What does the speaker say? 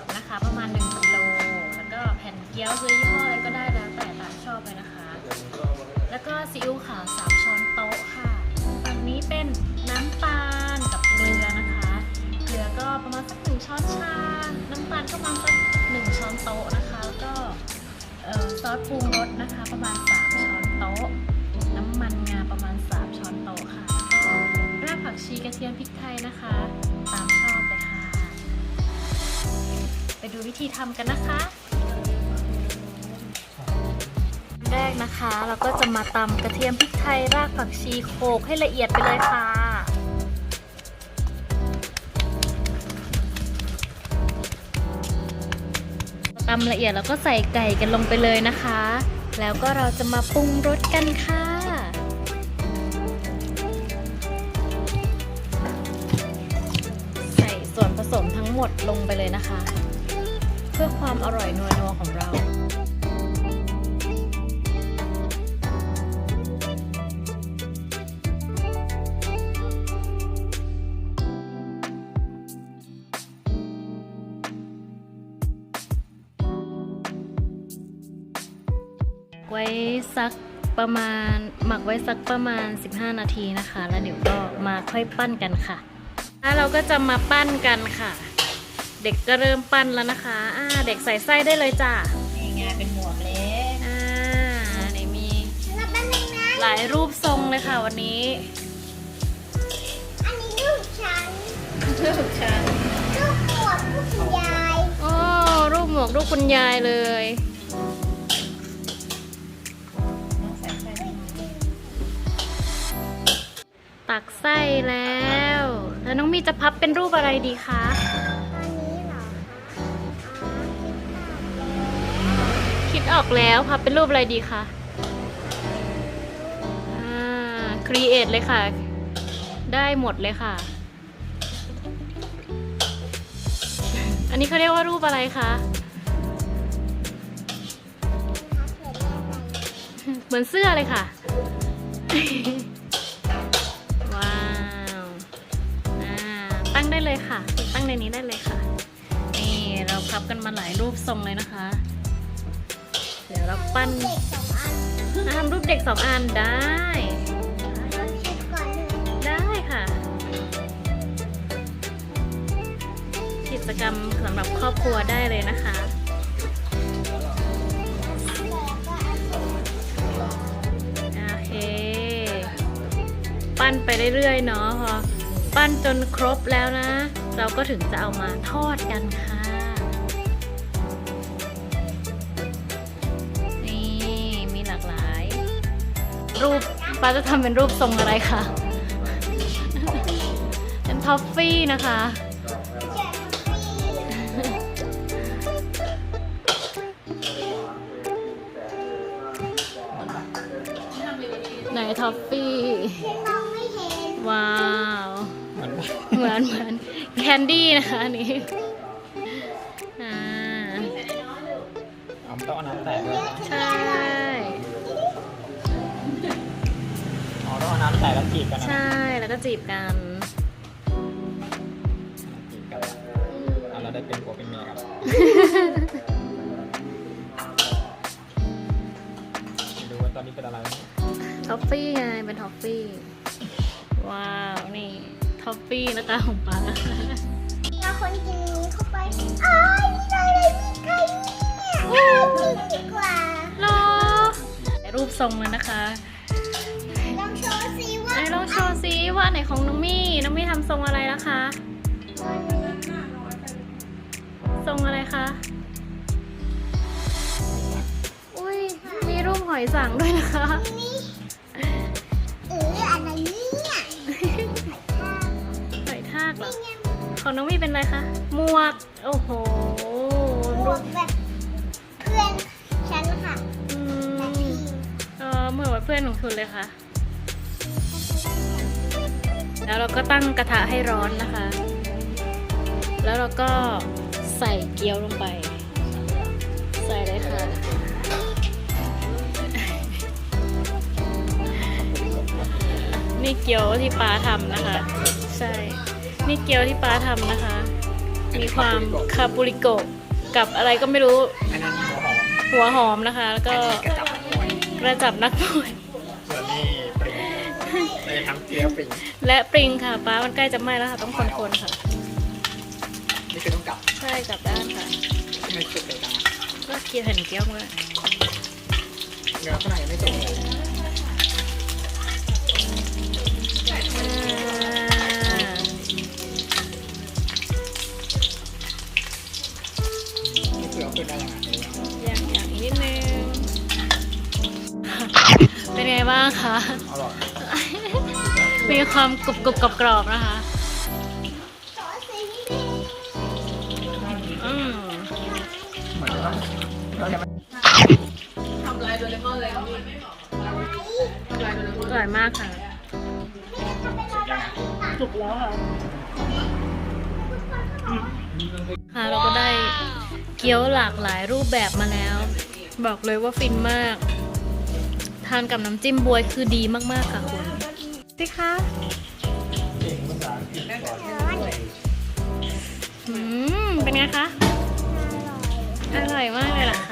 ดนะคะ ประมาณ1กิโลแล้วก็แผ่นเกี๊ยวซื้อยี่ห้ออะไรก็ได้แล้วแต่ตามชอบเลยนะคะ แล้วก็ซีอิ๊วขาวสามช้อนโต๊ะค่ะฝั่งนี้เป็นน้ำตาลกับเกลือนะคะ เกลือก็ประมาณสักหนึ่งช้อนชา น้ำตาลก็ประมาณสักหนึ่งช้อนโต๊ะนะคะ แล้วก็ซอสปรุงรสนะคะ ประมาณสามช้อนโต๊ะ น้ำมันงาประมาณสามช้อนโต๊ะค่ะแล้วก็รากผักชีกระเทียมพริกไทยนะคะ ไปดูวิธีทำกันนะคะแรกนะคะ เราก็จะมาตำกระเทียมพริกไทยรากผักชีโขลกให้ละเอียดไปเลยค่ะตำละเอียดแล้วก็ใส่ไก่กันลงไปเลยนะคะ แล้วก็เราจะมาปรุงรสกันค่ะใส่ส่วนผสมทั้งหมดลงไปเลยนะคะ เพื่อความอร่อยนัวๆของเรา ไว้สักประมาณหมักไว้สักประมาณ 15 นาทีนะคะ แล้วเดี๋ยวก็มาค่อยปั้นกันค่ะแล้วเราก็จะมาปั้นกันค่ะ เด็กก็เริ่มปั้นแล้วนะคะอ่าเด็กใส่ไส้ได้เลยจ้ะนี่ไงเป็นหมวกเล็กอ่านี่มีแล้วแป๊บนึงนะหลายรูปทรงเลยค่ะวันนี้ อันนี้ลูกฉันลูกฉันลูกปวดลูกคุณยายโอ้รูปหมวกรูปคุณยายเลยต้องใส่ไส้ในนี้ตักไส้แล้ว แล้วน้องมีจะพับเป็นรูปอะไรดีคะ คิดออกแล้วพับเป็นรูปอะไรดีคะอ่าครีเอทเลยค่ะ ได้หมดเลยค่ะ อันนี้เขาเรียกว่ารูปอะไรคะเหมือนเสื้อเลยค่ะ ว้าวตั้งได้เลยค่ะ ตั้งในนี้ได้เลยค่ะ นี่เราพับกันมาหลายรูปทรงเลยนะคะ ดี๋ยวเราปั้นเด็กสองอันอะทำรูปเด็กสองอันได้เราคิดก่อนเลยได้ค่ะกิจกรรมสำหรับครอบครัวได้เลยนะคะ โอเค ปั้นไปเรื่อยๆเนาะพอปั้นจนครบแล้วนะ เราก็ถึงจะเอามาทอดกันค่ะ รูปป้าจะทำเป็นรูปทรงอะไรคะเป็นท็อฟฟี่นะคะ ไหนท็อฟฟี่ยังมองไม่เห็นว้าว เหมือนเหมือนแคนดี้นะคะอันนี้อ่า เอาต้องเอาน้ำแตกเลยใช่ น้ำแตกแล้วจีบกันนะใช่แล้วก็จีบกันจีบกันเอาเราได้เป็นผัวเป็นเมียกันไม่รู้ว่าตอนนี้เป็นอะไรท็อฟฟี่ไงเป็นท็อฟฟี่ ว้าว นี่ท็อฟฟี่นะคะของป้าเราคนกินนี้เข้าไปอ้ายนี่อะไรมีใครเนี่ยกินดีกว่า รอรูปทรงเลยนะคะ องโชว์ซิว่าไหนของน้องมี่ น้องมี่ทำทรงอะไรนะคะ ทรงอะไรคะ อุ้ย มีรูปหอยสังด้วยนะคะนี่เอออะไรเนี่ยหอยทากเหรอ ของน้องมี่เป็นอะไรคะ หมวก โอ้โหบวกแบบเพื่อนฉันค่ะ อืแต่มพี่เออเหมือนว่าเพื่อนของคุณเลยค่ะ แล้วเราก็ตั้งกระทะให้ร้อนนะคะ แล้วเราก็ใส่เกี๊ยวลงไป ใส่เลยค่ะ นี่เกี๊ยวที่ป้าทำนะคะ ใช่ นี่เกี๊ยวที่ป้าทำนะคะ มีความคาปูริโกะกับอะไรก็ไม่รู้อันนั้นหัวหอมหัวหอมนะคะ แล้วก็กระจับหอยกระจับนักมวยส่วนเราจะทำเกลียวปิ่งและปริงค่ะป้ามันใกล้จะไหม้แล้วค่ะ ต้องคนๆค่ะ นี่คือต้องกลับใช่กลับด้านค่ะที่มันสุกเลยจังอะก็เกียวเห็นเกี๊ยวมาเลยเนื้อข้างในยังไม่สุกเลย เป็นไงบ้างคะ อร่อยมีความกรุบกรุบกรอบกรอบๆนะคะขอสีนี้ดิอืมเหมือนว่าเราจะไม่อะไรอร่อยมากค่ะสุกแล้วค่ะค่ะเราก็ได้เกี๊ยวหลากหลายรูปแบบมาแล้ว บอกเลยว่าฟินมากทานกับน้ำจิ้มบวยคือดีมากๆค่ะคุณสิคะอืมเป็นไงคะ อร่อยมากเลยล่ะคะ